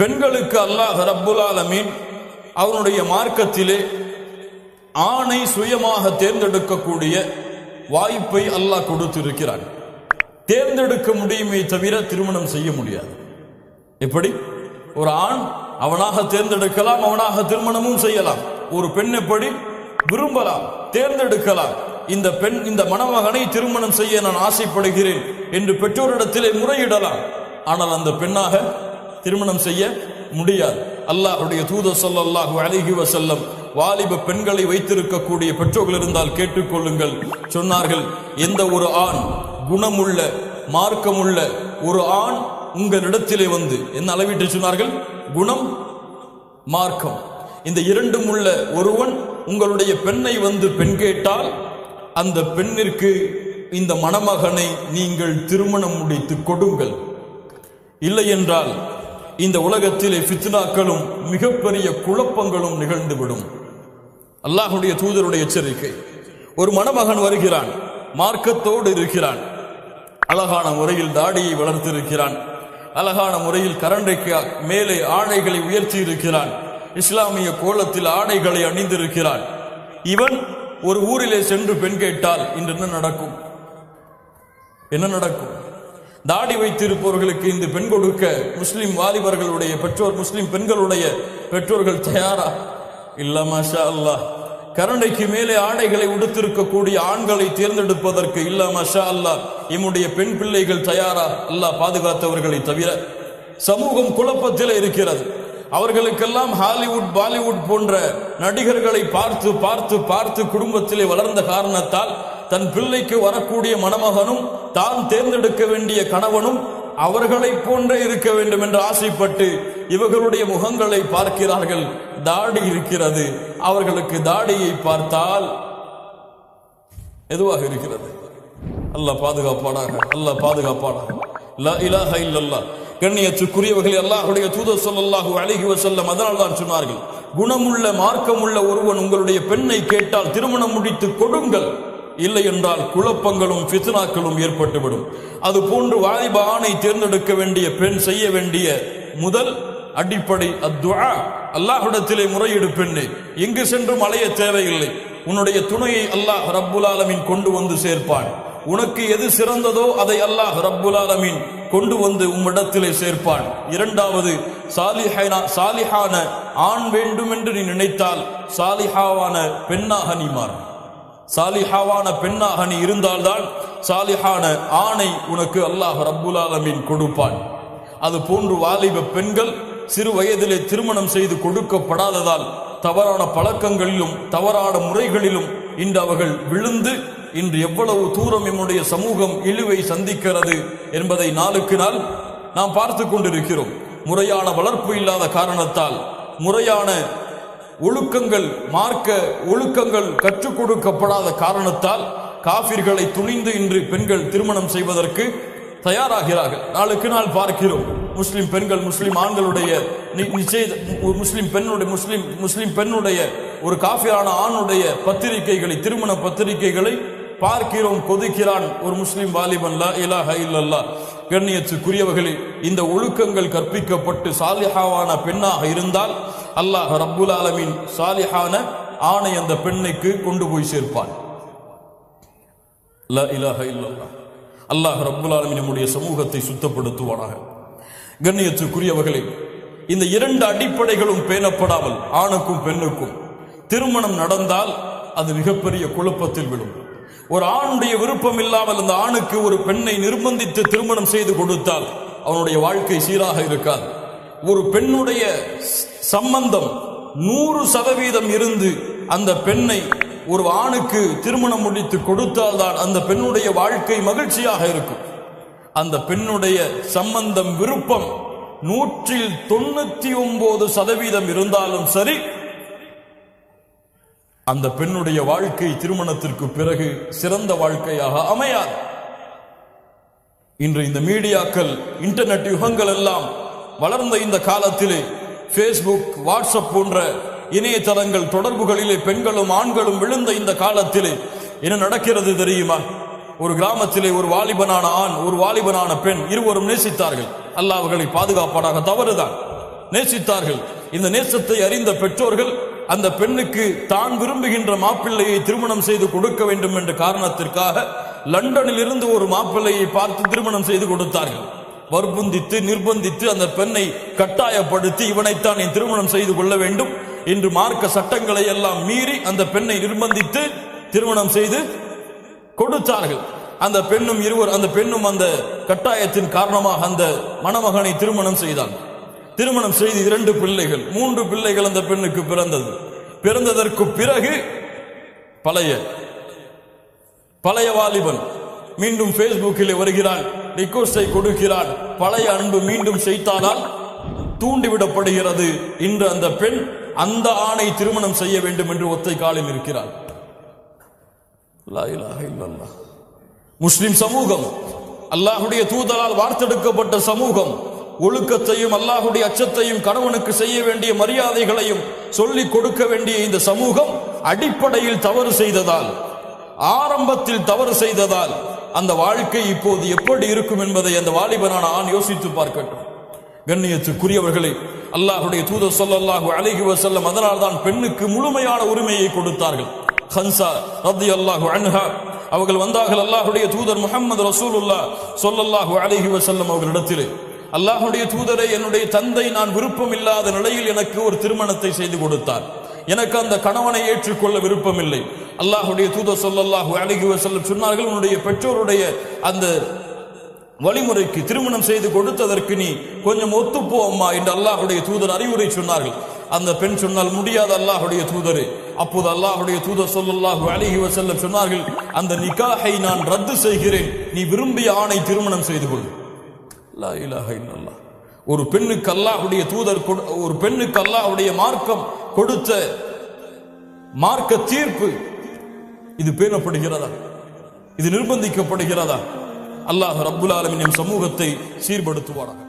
பெண்களுக்கு அல்லாஹ் ரப்புல் ஆலமீன் அவனுடைய மார்க்கத்திலே ஆணை சுயமாக தேர்ந்தெடுக்கக்கூடிய வாய்ப்பை அல்லாஹ் கொடுத்திருக்கிறான். தேர்ந்தெடுக்க முடியுமே தவிர திருமணம் செய்ய முடியாது. எப்படி? ஒரு ஆண் அவனாக தேர்ந்தெடுக்கலாம் அவனாக திருமணமும் செய்யலாம். ஒரு பெண் எப்படி? விரும்பலாம் தேர்ந்தெடுக்கலாம். இந்த பெண் இந்த மணமகனை திருமணம் செய்ய நான் ஆசைப்படுகிறேன் என்று பெற்றோரிடத்திலே முறையிடலாம். ஆனால் அந்த பெண்ணாக திருமணம் செய்ய முடியாது. அல்லாஹுடைய தூத சொல்லாஹு அழகி வசல்லம் வாலிப பெண்களை வைத்திருக்கக்கூடிய பெற்றோர்கள் இருந்தால் கேட்டுக்கொள்ளுங்கள். சொன்னார்கள் எந்த ஒரு ஆண் குணமுள்ள மார்க்கமுள்ள ஒரு ஆண் உங்களிடத்திலே வந்து என்ன அளவிட்டு சொன்னார்கள்? குணம் மார்க்கம். இந்த இரண்டும் உள்ள ஒருவன் உங்களுடைய பெண்ணை வந்து பெண் கேட்டால் அந்த பெண்ணிற்கு இந்த மணமகனை நீங்கள் திருமணம் முடித்து கொடுங்கள். இல்லை என்றால் இந்த உலகத்திலே ஃபித்னாக்களும் மிகப்பெரிய குழப்பங்களும் நிகழ்ந்துவிடும். அல்லாஹுடைய தூதருடைய எச்சரிக்கை. ஒரு மணமகன் வருகிறான் மார்க்கத்தோடு இருக்கிறான். அழகான முறையில் தாடியை வளர்த்திருக்கிறான். அழகான முறையில் கரண்டைக்கு மேலே ஆடைகளை உயர்த்தி இருக்கிறான் இஸ்லாமிய கோலத்தில் ஆடைகளை அணிந்திருக்கிறான். இவன் ஒரு ஊரிலே சென்று பெண் கேட்டால் இன்று என்ன நடக்கும்? என்ன நடக்கும்? தாடி வைத்திருப்பவர்களுக்கு இந்த பெண் கொடுக்க முஸ்லிம் வாலிபர்களுடைய பெற்றோர் முஸ்லிம் பெண்களுடைய பெற்றோர்கள் தயாரா? இல்ல மாஷா அல்லாஹ் கரண்டைக்கு மேலே ஆடைகளை உடுத்திருக்கக்கூடிய ஆண்களை தேர்ந்தெடுப்பதற்கு இல்ல மஷா அல்லாஹ் இம்முடைய பெண் பிள்ளைகள் தயாரா? அல்லாஹ் பாதுகாத்தவர்களை தவிர. சமூகம் குழப்பத்தில் இருக்கிறது. அவர்களுக்கெல்லாம் ஹாலிவுட் பாலிவுட் போன்ற நடிகர்களை பார்த்து பார்த்து பார்த்து குடும்பத்திலே வளர்ந்த காரணத்தால் தன் பிள்ளைக்கு வரக்கூடிய மணமகனும் தான் தேர்ந்தெடுக்க வேண்டிய கணவனும் அவர்களைப் போன்றே இருக்க வேண்டும் என்று ஆசைப்பட்டு இவர்களுடைய முகங்களை பார்க்கிறார்கள். தாடி இருக்கிறது. அவர்களுக்கு தாடியை பார்த்தால் எதுவாக இருக்கிறது? அல்ல பாதுகாப்பானாக. அல்ல பாதுகாப்பானாக. லா இலாஹ கண்ணியத்துக்குரியவர்கள் அல்லாஹ்வுடைய தூத ஸல்லல்லாஹு அழகி வஸல்லம் அதனால் தான் சொன்னார்கள் குணமுள்ள மார்க்கமுள்ள ஒருவன் உங்களுடைய பெண்ணை கேட்டால் திருமணம் முடித்து கொடுங்கள். இல்லை என்றால் குழப்பங்களும் ஃபித்னாக்களும் ஏற்பட்டுவிடும். அது போன்று வாலிப ஆணை தேர்ந்தெடுக்க வேண்டிய பெண் செய்ய வேண்டிய முதல் அடிப்படை அத்வா. அல்லாஹ்விடத்திலே முறையீடு பெண்ணே எங்கு சென்றும் அலைய தேவையில்லை. உன்னுடைய துணையை அல்லாஹ் ரப்புல் கொண்டு வந்து சேர்ப்பான். உனக்கு எது சிறந்ததோ அதை அல்லாஹ் ரப்புல் கொண்டு வந்து உம்மிடத்திலே சேர்ப்பான். இரண்டாவது சாலிஹான சாலிஹான ஆண் வேண்டும் என்று நீ நினைத்தால் சாலிஹாவான பெண்ணாக நீ மாறும். சாலிஹாவான பெண்ணாக நீ இருந்தால்தான் சாலிஹான ஆணை உனக்கு அல்லாஹ் ரப்புல் ஆலமீன் கொடுப்பான். அது போன்று வாலிப பெண்கள் சிறு வயதிலே திருமணம் செய்து கொடுக்கப்படாததால் தவறான பழக்கங்களிலும் தவறான முறைகளிலும் இன்று அவர்கள் விழுந்து இன்று எவ்வளவு தூரம் என்னுடைய சமூகம் இழிவை சந்திக்கிறது என்பதை நாளுக்கு நாள் நாம் பார்த்து கொண்டிருக்கிறோம். முறையான வளர்ப்பு இல்லாத காரணத்தால் முறையான ஒழுக்கங்கள் மார்க்க ஒழுக்கங்கள் கற்றுக் கொடுக்கப்படாத காரணத்தால் காபிர்களை துணிந்து இன்று பெண்கள் திருமணம் செய்வதற்கு தயாராகிறார்கள். நாளுக்கு நாள் பார்க்கிறோம். முஸ்லிம் பெண்கள் முஸ்லிம் ஆண்களுடைய நிச்சய முஸ்லிம் பெண்ணுடைய முஸ்லிம் முஸ்லிம் பெண்ணுடைய ஒரு காஃபிரான ஆணுடைய பத்திரிகைகளை திருமண பத்திரிகைகளை பார்க்கிறோம் கொதிக்கிறான் ஒரு முஸ்லிம் வாலிபன் லா இலாஹ இல்லல்லா கண்ணியத்துக்குரியவர்களே இந்த ஒழுக்கங்கள் கற்பிக்கப்பட்டு சாலிஹாவான பெண்ணாக இருந்தால் அல்லாஹ் ரப்புல் ஆலமின் சாலிஹான ஆணை அந்த பெண்ணுக்கு கொண்டு போய் சேர்ப்பான். லா இலாஹ இல்லல்லா அல்லாஹ் ரப்புல் ஆலமின் நம்முடைய சமூகத்தை சுத்தப்படுத்துவானாக. கண்ணியத்துக்குரியவர்களே இந்த இரண்டு அடிப்படைகளும் பேணப்படாமல் ஆணுக்கும் பெண்ணுக்கும் திருமணம் நடந்தால் அது மிகப்பெரிய குழப்பத்தில் விடும் ஒரு ஆணுடைய விருப்பம் இல்லாமல் அந்த ஆணுக்கு ஒரு பெண்ணை நிர்பந்தித்து திருமணம் செய்து கொடுத்தால் அவனுடைய வாழ்க்கை சீராக இருக்காது. ஒரு பெண்ணுடைய சம்பந்தம் நூறு சதவீதம் இருந்து அந்த பெண்ணை ஒரு ஆணுக்கு திருமணம் முடித்து கொடுத்தால்தான் அந்த பெண்ணுடைய வாழ்க்கை மகிழ்ச்சியாக இருக்கும். அந்த பெண்ணுடைய சம்பந்தம் விருப்பம் நூற்றில் தொண்ணூத்தி ஒன்பது சதவீதம் இருந்தாலும் சரி அந்த பெண்ணுடைய வாழ்க்கை திருமணத்திற்கு பிறகு சிறந்த வாழ்க்கையாக அமையாது. இன்று இந்த மீடியாக்கள் இன்டர்நெட் யுகங்கள் எல்லாம் வளர்ந்த இந்த காலத்திலே ஃபேஸ்புக் வாட்ஸ்அப் போன்ற இணையதளங்கள் தொடர்புகளிலே பெண்களும் ஆண்களும் விழுந்த இந்த காலத்திலே என்ன நடக்கிறது தெரியுமா? ஒரு கிராமத்திலே ஒரு வாலிபனான ஆண் ஒரு வாலிபனான பெண் இருவரும் நேசித்தார்கள். அல்லாஹ் அவர்களை பாதுகாப்பானாக தவறுதான். நேசித்தார்கள். இந்த நேசத்தை அறிந்த பெற்றோர்கள் அந்த பெண்ணுக்கு தான் விரும்புகின்ற மாப்பிள்ளையை திருமணம் செய்து கொடுக்க வேண்டும் என்ற காரணத்திற்காக லண்டனில் இருந்து ஒரு மாப்பிள்ளையை பார்த்து திருமணம் செய்து கொடுத்தார்கள். வற்புந்தித்து நிர்பந்தித்து அந்த பெண்ணை கட்டாயப்படுத்தி இவனைத்தான் நீ திருமணம் செய்து கொள்ள வேண்டும் என்று மார்க்க சட்டங்களை எல்லாம் மீறி அந்த பெண்ணை நிர்பந்தித்து திருமணம் செய்து கொடுத்தார்கள். அந்த பெண்ணும் இருவர் அந்த பெண்ணும் அந்த கட்டாயத்தின் காரணமாக அந்த மணமகனை திருமணம் செய்தான் திருமணம் செய்து இரண்டு பிள்ளைகள். மூன்று பிள்ளைகள் அந்த பெண்ணுக்கு பிறந்தது. பிறந்ததற்கு பிறகு பழைய பழைய வாலிபன் மீண்டும் பேஸ்புக்கில் வருகிறான் ரிக்வஸ்டை கொடுக்கிறான். பழைய அன்பு மீண்டும் செய்தானால் தூண்டிவிடப்படுகிறது இன்று அந்த பெண் அந்த ஆணை திருமணம் செய்ய வேண்டும் என்று ஒத்தை காலில் இருக்கிறார் முஸ்லிம் சமூகம் அல்லாஹுடைய தூதரால் வார்த்தெடுக்கப்பட்ட சமூகம் ஒழுக்கத்தையும் அல்லாஹுடைய அச்சத்தையும் கணவனுக்கு செய்ய வேண்டிய மரியாதைகளையும் சொல்லிக் கொடுக்க வேண்டிய இந்த சமூகம் அடிப்படையில் தவறு செய்ததால் ஆரம்பத்தில் தவறு செய்ததால் அந்த வாழ்க்கை இப்போது எப்படி இருக்கும் என்பதை அந்த வாலிபனான ஆண் யோசித்து பார்க்கட்டும். கண்ணியத்துக்குரியவர்களே அல்லாஹுடைய தூதர் சொல்லல்லாஹு அழகி வசல்லம் அதனால் தான் பெண்ணுக்கு முழுமையான உரிமையை கொடுத்தார்கள். ஹன்சா ரத்தி அல்லாஹு அன்ஹா அவர்கள் வந்தார்கள் அல்லாஹுடைய தூதர் முஹம்மது ரசூலுல்லாஹ் சொல்லல்லாஹு அழகி வசல்லம் அவர்களிடத்திலே. அல்லாஹுடைய தூதரை என்னுடைய தந்தை நான் விருப்பம் இல்லாத நிலையில் எனக்கு ஒரு திருமணத்தை செய்து கொடுத்தார். எனக்கு அந்த கணவனை ஏற்றுக்கொள்ள விருப்பமில்லை. அல்லாஹுடைய தூதர் சொல்லல்லாஹு அலைஹி வஸல்லம் சொன்னார்கள் உன்னுடைய பெற்றோருடைய அந்த வழிமுறைக்கு திருமணம் செய்து கொடுத்ததற்கு நீ கொஞ்சம் ஒத்துப்போ அம்மா என்று அல்லாஹுடைய தூதர் அறிவுரை சொன்னார்கள். அந்த பெண் சொன்னால் முடியாத அல்லாஹுடைய தூதர். அப்போது அல்லாஹுடைய தூதர் சொல்லல்லாஹு அலைஹி செல்ல சொன்னார்கள் அந்த நிக்காஹை நான் ரத்து செய்கிறேன். நீ விரும்பிய ஆணை திருமணம் செய்து கொள். லா இலாஹ இல்லல்லாஹ். ஒரு பெண்ணுக்கு அல்லாஹுடைய தூதர் கொடு- ஒரு பெண்ணுக்கு அல்லாஹுடைய மார்க்கம் கொடுத்த மார்க்க தீர்ப்பு இது பேணப்படுகிறதா? இது நிர்பந்திக்கப்படுகிறதா? அல்லாஹ் ரப்புல் ஆலமின் சமூகத்தை சீர்படுத்துவாராக